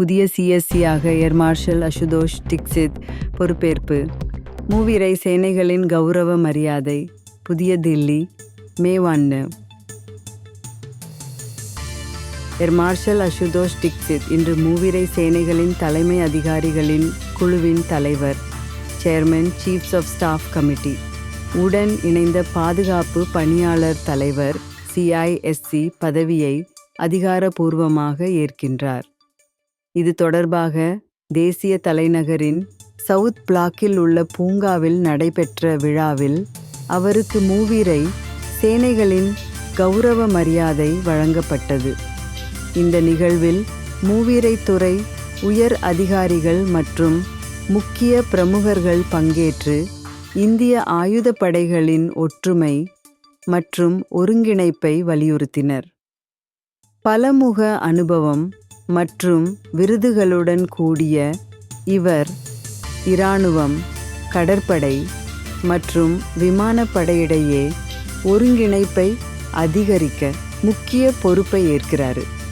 புதிய சிஎஸ்சியாக air marshal Ashutosh Dixit பொறுப்பேற்பு. மூவிரை சேனைகளின் கௌரவ மரியாதை புதிய தில்லி மே ஒன்று ஏர் மார்ஷல் அசுதோஷ் டிக்சித் இன்று மூவிரை சேனைகளின் தலைமை அதிகாரிகளின் குழுவின் தலைவர் chairman chiefs of staff committee உடன் இணைந்த பாதுகாப்பு பணியாளர் தலைவர் சிஐஎஸ்சி பதவியை அதிகாரபூர்வமாக ஏற்கின்றார். இது தொடர்பாக தேசிய தலைநகரின் சவுத் பிளாக்கில் உள்ள பூங்காவில் நடைபெற்ற விழாவில் அவருக்கு மூவீரை சேனைகளின் கௌரவ மரியாதை வழங்கப்பட்டது. இந்த நிகழ்வில் மூவீரை துறை உயர் அதிகாரிகள் மற்றும் முக்கிய பிரமுகர்கள் பங்கேற்று இந்திய ஆயுதப்படைகளின் ஒற்றுமை மற்றும் ஒருங்கிணைப்பை வலியுறுத்தினர். பலமுக அனுபவம் மற்றும் விருதுகளுடன் கூடிய இவர் இராணுவம் கடற்படை மற்றும் விமானப்படையிடையே ஒருங்கிணைப்பை அதிகரிக்க முக்கிய பொறுப்பை ஏற்கிறாரு.